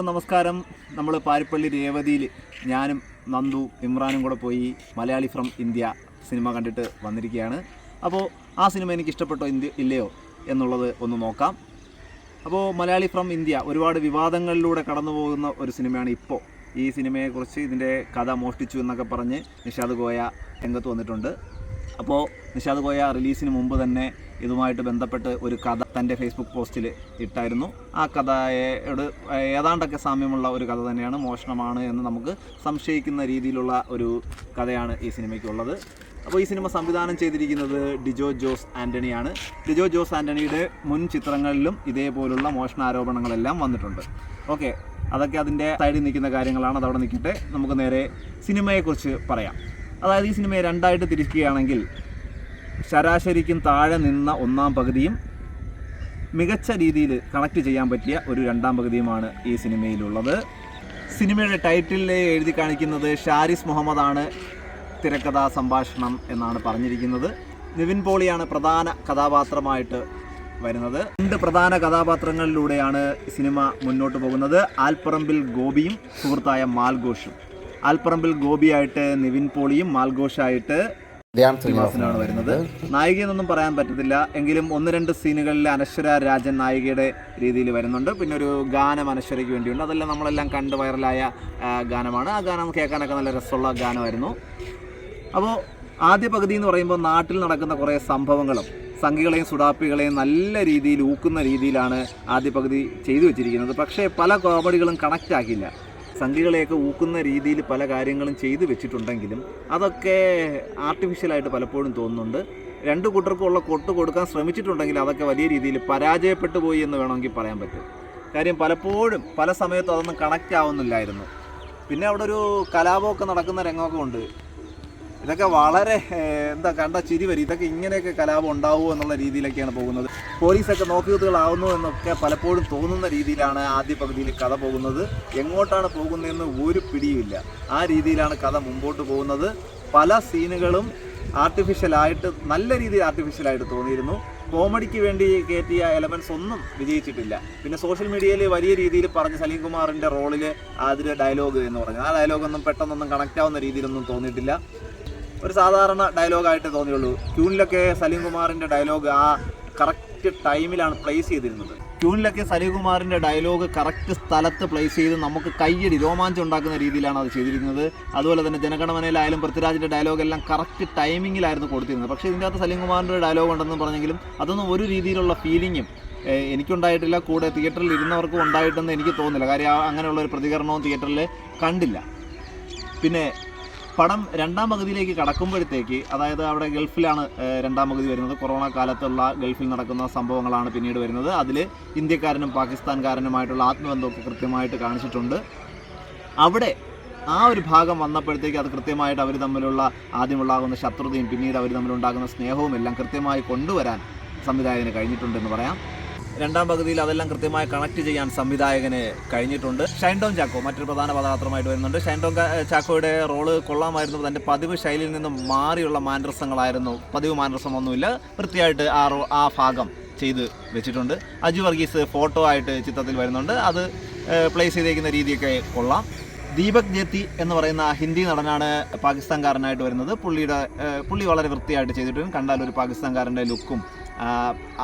നമസ്കാരം. നമ്മൾ പാരിപ്പള്ളി രേവതിയിൽ ഞാനും നന്ദു ഇമ്രാനും കൂടെ പോയി മലയാളി ഫ്രം ഇന്ത്യ സിനിമ കണ്ടിട്ട് വന്നിരിക്കുകയാണ്. അപ്പോൾ ആ സിനിമ എനിക്ക് ഇഷ്ടപ്പെട്ടോ ഇന്ത്യ ഇല്ലയോ എന്നുള്ളത് ഒന്ന് നോക്കാം. അപ്പോൾ മലയാളി ഫ്രം ഇന്ത്യ ഒരുപാട് വിവാദങ്ങളിലൂടെ കടന്നു പോകുന്ന ഒരു സിനിമയാണ് ഇപ്പോൾ ഈ സിനിമയെക്കുറിച്ച് ഇതിന്റെ കഥ മോഷ്ടിച്ചു എന്നൊക്കെ പറഞ്ഞ് നിഷാദ് ഗോയ രംഗത്ത് വന്നിട്ടുണ്ട്. അപ്പോൾ നിഷാദ് ഗോയ റിലീസിന് മുമ്പ് തന്നെ ഇതുമായിട്ട് ബന്ധപ്പെട്ട് ഒരു കഥ തന്റെ ഫേസ്ബുക്ക് പോസ്റ്റിൽ ഇട്ടായിരുന്നു. ആ കഥയോട് ഏതാണ്ടൊക്കെ സാമ്യമുള്ള ഒരു കഥ തന്നെയാണ് മോഷണമാണ് എന്ന് നമുക്ക് സംശയിക്കുന്ന രീതിയിലുള്ള ഒരു കഥയാണ് ഈ സിനിമയ്ക്കുള്ളത്. അപ്പോൾ ഈ സിനിമ സംവിധാനം ചെയ്തിരിക്കുന്നത് ഡിജോ ജോസ് ആന്റണിയാണ് ഡിജോ ജോസ് ആന്റണിയുടെ മുൻ ചിത്രങ്ങളിലും ഇതേപോലുള്ള മോഷണാരോപണങ്ങളെല്ലാം വന്നിട്ടുണ്ട്. ഓക്കെ അതൊക്കെ അതിന്റെ സൈഡിൽ നിൽക്കുന്ന കാര്യങ്ങളാണ്. അതവിടെ നിൽക്കട്ടെ. നമുക്ക് നേരെ സിനിമയെക്കുറിച്ച് പറയാം. അതായത് ഈ സിനിമയെ രണ്ടായിട്ട് തിരിക്കുകയാണെങ്കിൽ ശരാശരിക്കും താഴെ നിന്ന ഒന്നാം പകുതിയും മികച്ച രീതിയിൽ കണക്ട് ചെയ്യാൻ പറ്റിയ ഒരു രണ്ടാം പകുതിയുമാണ് ഈ സിനിമയിലുള്ളത്. സിനിമയുടെ ടൈറ്റിലിൽ എഴുതി കാണിക്കുന്നത് ഷാരിസ് മുഹമ്മദാണ്. തിരക്കഥാ സംഭാഷണം എന്നാണ് പറഞ്ഞിരിക്കുന്നത്. നിവിൻ പോളിയാണ് പ്രധാന കഥാപാത്രമായിട്ട് വരുന്നത്. രണ്ട് പ്രധാന കഥാപാത്രങ്ങളിലൂടെയാണ് സിനിമ മുന്നോട്ട് പോകുന്നത്. ആൽപ്പറമ്പിൽ ഗോപിയും സുഹൃത്തായ മാൽഘോഷും. ആൽപ്പറമ്പിൽ ഗോപിയായിട്ട് നിവിൻ പോളിയും മാൽഘോഷായിട്ട് ശ്രീനിവാസനാണ് വരുന്നത്. നായികയെന്നൊന്നും പറയാൻ പറ്റത്തില്ല. എങ്കിലും ഒന്ന് രണ്ട് സീനുകളിൽ അനശ്വര രാജൻ നായികയുടെ രീതിയിൽ വരുന്നുണ്ട്. പിന്നെ ഒരു ഗാനം അനശ്വരയ്ക്ക് വേണ്ടിയുണ്ട്. അതെല്ലാം നമ്മളെല്ലാം കണ്ട് വൈറലായ ഗാനമാണ്. ആ ഗാനം കേൾക്കാനൊക്കെ നല്ല രസമുള്ള ഗാനമായിരുന്നു. അപ്പോൾ ആദ്യ പകുതി എന്ന് പറയുമ്പോൾ നാട്ടിൽ നടക്കുന്ന കുറേ സംഭവങ്ങളും സംഘികളെയും സുഡാപ്പികളെയും നല്ല രീതിയിൽ ഊക്കുന്ന രീതിയിലാണ് ആദ്യ പകുതി ചെയ്തു വെച്ചിരിക്കുന്നത്. പക്ഷേ പല കോമഡികളും കണക്റ്റ് ആക്കില്ല സംഘികളെയൊക്കെ ഊക്കുന്ന രീതിയിൽ പല കാര്യങ്ങളും ചെയ്തു വെച്ചിട്ടുണ്ടെങ്കിലും അതൊക്കെ ആർട്ടിഫിഷ്യലായിട്ട് പലപ്പോഴും തോന്നുന്നുണ്ട്. രണ്ട് കൂട്ടർക്കും ഉള്ള കൊട്ട് കൊടുക്കാൻ ശ്രമിച്ചിട്ടുണ്ടെങ്കിൽ അതൊക്കെ വലിയ രീതിയിൽ പരാജയപ്പെട്ടു പോയി എന്ന് വേണമെങ്കിൽ പറയാൻ പറ്റും. കാര്യം പലപ്പോഴും പല സമയത്തും അതൊന്നും കണക്റ്റ് ആവുന്നില്ലായിരുന്നു. പിന്നെ അവിടെ ഒരു കലാപമൊക്കെ നടക്കുന്ന രംഗമൊക്കെ ഉണ്ട്. ഇതൊക്കെ വളരെ എന്താ കണ്ട ചിരി വരും. ഇതൊക്കെ ഇങ്ങനെയൊക്കെ കലാപം ഉണ്ടാവുമോ എന്നുള്ള രീതിയിലൊക്കെയാണ് പോകുന്നത്. പോലീസൊക്കെ നോക്കുകുത്തുകളാവുന്നു എന്നൊക്കെ പലപ്പോഴും തോന്നുന്ന രീതിയിലാണ് ആദ്യ പകുതിയിൽ കഥ പോകുന്നത്. എങ്ങോട്ടാണ് പോകുന്നതെന്ന് ഒരു പിടിയുമില്ല. ആ രീതിയിലാണ് കഥ മുമ്പോട്ട് പോകുന്നത്. പല സീനുകളും ആർട്ടിഫിഷ്യലായിട്ട് നല്ല രീതിയിൽ ആർട്ടിഫിഷ്യലായിട്ട് തോന്നിയിരുന്നു. കോമഡിക്ക് വേണ്ടി കയറ്റിയ എലമെൻസ് ഒന്നും വിജയിച്ചിട്ടില്ല. പിന്നെ സോഷ്യൽ മീഡിയയിൽ വലിയ രീതിയിൽ പറഞ്ഞ സലീം കുമാറിന്റെ റോളിൽ അതിൽ ഡയലോഗ് എന്ന് പറഞ്ഞു. ആ ഡയലോഗൊന്നും പെട്ടെന്നൊന്നും കണക്റ്റ് ആവുന്ന രീതിയിലൊന്നും തോന്നിയിട്ടില്ല. ഒരു സാധാരണ ഡയലോഗായിട്ട് തോന്നിയുള്ളൂ. ട്യൂണിലൊക്കെ സലീം കുമാറിന്റെ ഡയലോഗ് ആ കറക്റ്റ് ടൈമിലാണ് പ്ലേസ് ചെയ്തിരുന്നത്. ട്യൂണിലൊക്കെ സലീം കുമാറിന്റെ ഡയലോഗ് കറക്റ്റ് സ്ഥലത്ത് പ്ലേസ് ചെയ്ത് നമുക്ക് കയ്യടി രോമാഞ്ചം ഉണ്ടാക്കുന്ന രീതിയിലാണ് അത് ചെയ്തിരിക്കുന്നത്. അതുപോലെ തന്നെ ജനഗണമനയിലായാലും പൃഥ്വിരാജിന്റെ ഡയലോഗ് എല്ലാം കറക്റ്റ് ടൈമിങ്ങിലായിരുന്നു കൊടുത്തിരുന്നത്. പക്ഷേ ഇതിന്റെ അകത്ത് സലീം കുമാറിന്റെ ഡയലോഗ് ഉണ്ടെന്ന് പറഞ്ഞെങ്കിലും അതൊന്നും ഒരു രീതിയിലുള്ള ഫീലിങ്ങും എനിക്കുണ്ടായിട്ടില്ല. കൂടെ തിയേറ്ററിൽ ഇരുന്നവർക്കും ഉണ്ടായിട്ടെന്ന് എനിക്ക് തോന്നുന്നില്ല. കാര്യം അങ്ങനെയുള്ള ഒരു പ്രതികരണവും തിയേറ്ററിൽ കണ്ടില്ല. പിന്നെ പടം രണ്ടാം പകുതിയിലേക്ക് കടക്കുമ്പോഴത്തേക്ക് അതായത് അവിടെ ഗൾഫിലാണ് രണ്ടാം പകുതി വരുന്നത്. കൊറോണ കാലത്തുള്ള ഗൾഫിൽ നടക്കുന്ന സംഭവങ്ങളാണ് പിന്നീട് വരുന്നത്. അതിൽ ഇന്ത്യക്കാരനും പാകിസ്ഥാൻകാരനുമായിട്ടുള്ള ആത്മബന്ധമൊക്കെ കൃത്യമായിട്ട് കാണിച്ചിട്ടുണ്ട്. അവിടെ ആ ഒരു ഭാഗം വന്നപ്പോഴത്തേക്ക് അത് കൃത്യമായിട്ട് അവർ തമ്മിലുള്ള ആദ്യമുണ്ടാകുന്ന ശത്രുതയും പിന്നീട് അവർ തമ്മിലുണ്ടാകുന്ന സ്നേഹവും എല്ലാം കൃത്യമായി കൊണ്ടുവരാൻ സംവിധായകന് കഴിഞ്ഞിട്ടുണ്ടെന്ന് പറയാം. രണ്ടാം പകുതിയിൽ അതെല്ലാം കൃത്യമായി കണക്ട് ചെയ്യാൻ സംവിധായകന് കഴിഞ്ഞിട്ടുണ്ട്. ഷൈൻഡോൺ ചാക്കോ മറ്റൊരു പ്രധാന കഥാപാത്രമായിട്ട് വരുന്നുണ്ട്. ഷൈൻഡോൺ ക- ചാക്കോയുടെ റോൾ കൊള്ളാമായിരുന്നു. തന്റെ പതിവ് ശൈലിയിൽ നിന്നും മാറിയുള്ള മാനരസങ്ങളായിരുന്നു. പതിവ് മാനരസം ഒന്നുമില്ല വൃത്തിയായിട്ട് ആ റോ ആ ഭാഗം ചെയ്ത് വെച്ചിട്ടുണ്ട്. അജു വർഗീസ് ഫോട്ടോ ആയിട്ട് ചിത്രത്തിൽ വരുന്നുണ്ട്. അത് പ്ലേസ് ചെയ്തേക്കുന്ന രീതിയൊക്കെ കൊള്ളാം. ദീപക് ജെത്തി എന്ന് പറയുന്ന ഹിന്ദി നടനാണ് പാകിസ്ഥാൻകാരനായിട്ട് വരുന്നത്. പുള്ളിയുടെ പുള്ളി വളരെ വൃത്തിയായിട്ട് ചെയ്തിട്ടുണ്ട്. കണ്ടാൽ ഒരു പാകിസ്ഥാൻകാരന്റെ ലുക്കും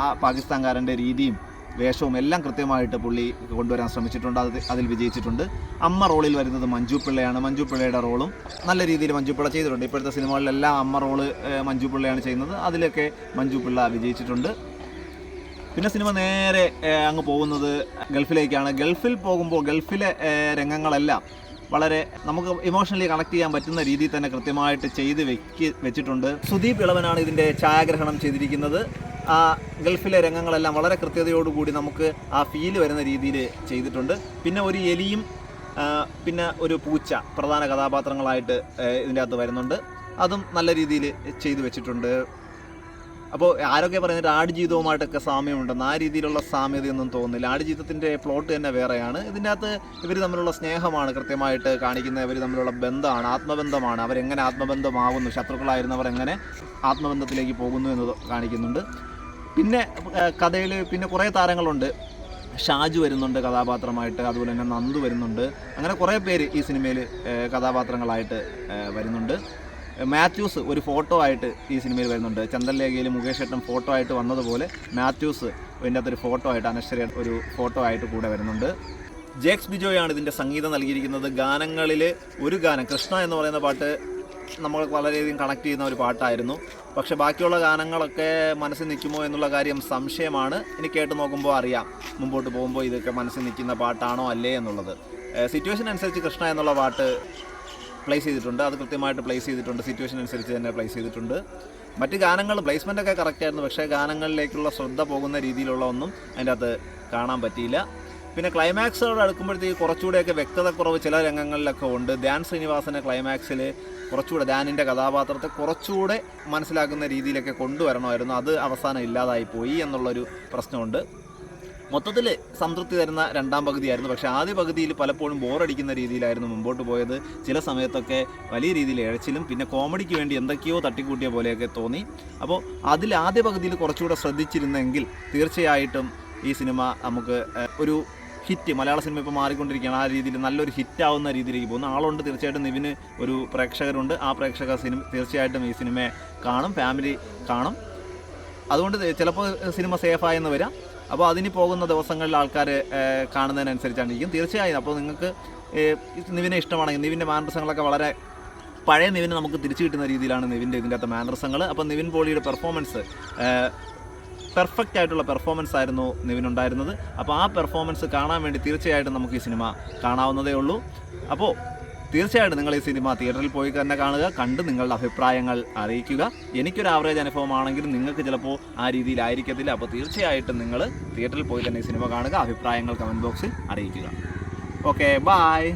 ആ പാകിസ്ഥാൻകാരന്റെ രീതിയും വേഷവും എല്ലാം കൃത്യമായിട്ട് പുള്ളി കൊണ്ടുവരാൻ ശ്രമിച്ചിട്ടുണ്ട്. അത് അതിൽ വിജയിച്ചിട്ടുണ്ട്. അമ്മ റോളിൽ വരുന്നത് മഞ്ജു പിള്ളയാണ്. മഞ്ജു പിള്ളയുടെ റോളും നല്ല രീതിയിൽ മഞ്ജു പിള്ള ചെയ്തിട്ടുണ്ട്. ഇപ്പോഴത്തെ സിനിമകളിലെല്ലാം അമ്മ റോൾ മഞ്ജു പിള്ളയാണ് ചെയ്യുന്നത്. അതിലൊക്കെ മഞ്ജു പിള്ള വിജയിച്ചിട്ടുണ്ട്. പിന്നെ സിനിമ നേരെ അങ്ങ് പോകുന്നത് ഗൾഫിലേക്കാണ്. ഗൾഫിൽ പോകുമ്പോൾ ഗൾഫിലെ രംഗങ്ങളെല്ലാം വളരെ നമുക്ക് ഇമോഷണലി കണക്ട് ചെയ്യാൻ പറ്റുന്ന രീതിയിൽ തന്നെ കൃത്യമായിട്ട് ചെയ്ത് വെക്ക് വെച്ചിട്ടുണ്ട്. സുദീപ് ഇളവനാണ് ഇതിന്റെ ഛായാഗ്രഹണം ചെയ്തിരിക്കുന്നത്. ആ ഗൾഫിലെ രംഗങ്ങളെല്ലാം വളരെ കൃത്യതയോടുകൂടി നമുക്ക് ആ ഫീൽ വരുന്ന രീതിയിൽ ചെയ്തിട്ടുണ്ട്. പിന്നെ ഒരു എലിയും പിന്നെ ഒരു പൂച്ച പ്രധാന കഥാപാത്രങ്ങളായിട്ട് ഇതിന്റെ അകത്ത് വരുന്നുണ്ട്. അതും നല്ല രീതിയിൽ ചെയ്തു വെച്ചിട്ടുണ്ട്. അപ്പോൾ ആരൊക്കെ പറയുന്നത് ആടുജീവിതവുമായിട്ടൊക്കെ സാമ്യമുണ്ടെന്ന് ആ രീതിയിലുള്ള സാമ്യതയൊന്നും തോന്നുന്നില്ല. ആടുജീവിതത്തിന്റെ പ്ലോട്ട് തന്നെ വേറെയാണ്. ഇതിന്റെ അകത്ത് ഇവർ തമ്മിലുള്ള സ്നേഹമാണ് കൃത്യമായിട്ട് കാണിക്കുന്നത്. ഇവർ തമ്മിലുള്ള ബന്ധമാണ് ആത്മബന്ധമാണ്. അവരെങ്ങനെ ആത്മബന്ധമാകുന്നു ശത്രുക്കളായിരുന്നവർ എങ്ങനെ ആത്മബന്ധത്തിലേക്ക് പോകുന്നു എന്ന് കാണിക്കുന്നുണ്ട്. പിന്നെ കഥയിൽ പിന്നെ കുറേ താരങ്ങളുണ്ട്. ഷാജു വരുന്നുണ്ട് കഥാപാത്രമായിട്ട് അതുപോലെ തന്നെ നന്ദു വരുന്നുണ്ട്. അങ്ങനെ കുറേ പേര് ഈ സിനിമയിൽ കഥാപാത്രങ്ങളായിട്ട് വരുന്നുണ്ട്. മാത്യൂസ് ഒരു ഫോട്ടോ ആയിട്ട് ഈ സിനിമയിൽ വരുന്നുണ്ട്. ചന്ദ്രലേഖയിൽ മുകേഷ് ഏട്ടൻ ഫോട്ടോ ആയിട്ട് വന്നതുപോലെ മാത്യൂസ് ഇതിന്റെ അകത്തൊരു ഫോട്ടോ ആയിട്ട് അനശ്വര ഒരു ഫോട്ടോ ആയിട്ട് കൂടെ വരുന്നുണ്ട്. ജേക്സ് ബിജോയാണ് ഇതിന്റെ സംഗീതം നൽകിയിരിക്കുന്നത്. ഗാനങ്ങളിൽ ഒരു ഗാനം കൃഷ്ണ എന്ന് പറയുന്ന പാട്ട് നമ്മൾ വളരെയധികം കണക്ട് ചെയ്യുന്ന ഒരു പാട്ടായിരുന്നു. പക്ഷെ ബാക്കിയുള്ള ഗാനങ്ങളൊക്കെ മനസ്സിൽ നിൽക്കുമോ എന്നുള്ള കാര്യം സംശയമാണ്. ഇനി കേട്ട് നോക്കുമ്പോൾ അറിയാം. മുമ്പോട്ട് പോകുമ്പോൾ ഇതൊക്കെ മനസ്സിൽ നിൽക്കുന്ന പാട്ടാണോ അല്ലേ എന്നുള്ളത്. സിറ്റുവേഷൻ അനുസരിച്ച് കൃഷ്ണ എന്നുള്ള പാട്ട് പ്ലേസ് ചെയ്തിട്ടുണ്ട്. അത് കൃത്യമായിട്ട് പ്ലേസ് ചെയ്തിട്ടുണ്ട്. സിറ്റുവേഷൻ അനുസരിച്ച് തന്നെ പ്ലേസ് ചെയ്തിട്ടുണ്ട്. മറ്റ് ഗാനങ്ങൾ പ്ലേസ്മെന്റ് ഒക്കെ കറക്റ്റ് ആയിരുന്നു. പക്ഷേ ഗാനങ്ങളിലേക്കുള്ള ശ്രദ്ധ പോകുന്ന രീതിയിലുള്ള ഒന്നും അതിന്റെ അകത്ത് കാണാൻ പറ്റിയില്ല. പിന്നെ ക്ലൈമാക്സോട് അടുക്കുമ്പോഴത്തേക്ക് കുറച്ചുകൂടെയൊക്കെ വ്യക്തത കുറവ് ചില രംഗങ്ങളിലൊക്കെ ഉണ്ട്. ധ്യാൻ ശ്രീനിവാസനെ ക്ലൈമാക്സിൽ കുറച്ചുകൂടെ ധ്യാനിന്റെ കഥാപാത്രത്തെ കുറച്ചുകൂടെ മനസ്സിലാക്കുന്ന രീതിയിലൊക്കെ കൊണ്ടുവരണമായിരുന്നു. അത് അവസാനം ഇല്ലാതായി പോയി എന്നുള്ളൊരു പ്രശ്നമുണ്ട്. മൊത്തത്തിൽ സംതൃപ്തി തരുന്ന രണ്ടാം പകുതിയായിരുന്നു. പക്ഷേ ആദ്യ പകുതിയിൽ പലപ്പോഴും ബോറടിക്കുന്ന രീതിയിലായിരുന്നു മുമ്പോട്ട് പോയത്. ചില സമയത്തൊക്കെ വലിയ രീതിയിൽ ഇഴച്ചിലും പിന്നെ കോമഡിക്ക് വേണ്ടി എന്തൊക്കെയോ തട്ടിക്കൂട്ടിയ പോലെയൊക്കെ തോന്നി. അപ്പോൾ അതിൽ ആദ്യ പകുതിയിൽ കുറച്ചുകൂടെ ശ്രദ്ധിച്ചിരുന്നെങ്കിൽ തീർച്ചയായിട്ടും ഈ സിനിമ നമുക്ക് ഒരു ഹിറ്റ് മലയാള സിനിമ ഇപ്പോൾ മാറിക്കൊണ്ടിരിക്കുകയാണ്. ആ രീതിയിൽ നല്ലൊരു ഹിറ്റ് ആവുന്ന രീതിയിലേക്ക് പോകുന്നു. ആളുണ്ട്. തീർച്ചയായിട്ടും നിവിന് ഒരു പ്രേക്ഷകരുണ്ട്. ആ പ്രേക്ഷക സിനിമ തീർച്ചയായിട്ടും ഈ സിനിമയെ കാണും. ഫാമിലി കാണും. അതുകൊണ്ട് ചിലപ്പോൾ സിനിമ സേഫായെന്ന് വരാം. അപ്പോൾ അതിന് പോകുന്ന ദിവസങ്ങളിൽ ആൾക്കാർ കാണുന്നതിനനുസരിച്ചാണ് ഇരിക്കും തീർച്ചയായും അപ്പോൾ നിങ്ങൾക്ക് നിവിനെ ഇഷ്ടമാണെങ്കിൽ നിവിന്റെ മാനസങ്ങളൊക്കെ വളരെ പഴയ നിവിനെ നമുക്ക് തിരിച്ചു കിട്ടുന്ന രീതിയിലാണ് നിവിന്റെ ഇതിന്റെ അകത്ത് മാനസങ്ങൾ അപ്പോൾ നിവിൻ പോളിയുടെ പെർഫോമൻസ് പെർഫെക്റ്റ് ആയിട്ടുള്ള പെർഫോമൻസ് ആയിരുന്നു നിവിൻ ഉണ്ടായിരുന്നത്. അപ്പോൾ ആ പെർഫോമൻസ് കാണാൻ വേണ്ടി തീർച്ചയായിട്ടും നമുക്ക് ഈ സിനിമ കാണാവുന്നതേ ഉള്ളൂ. അപ്പോൾ തീർച്ചയായിട്ടും നിങ്ങൾ ഈ സിനിമ തിയേറ്ററിൽ പോയി തന്നെ കാണുക കണ്ട് നിങ്ങളുടെ അഭിപ്രായങ്ങൾ അറിയിക്കുക. എനിക്കൊരു ആവറേജ് അനുഭവമാണെങ്കിലും നിങ്ങൾക്ക് ചിലപ്പോൾ ആ രീതിയിലായിരിക്കത്തില്ല. അപ്പോൾ തീർച്ചയായിട്ടും നിങ്ങൾ തിയേറ്ററിൽ പോയി തന്നെ ഈ സിനിമ കാണുക അഭിപ്രായങ്ങൾ കമന്റ് ബോക്സിൽ അറിയിക്കുക. Okay bye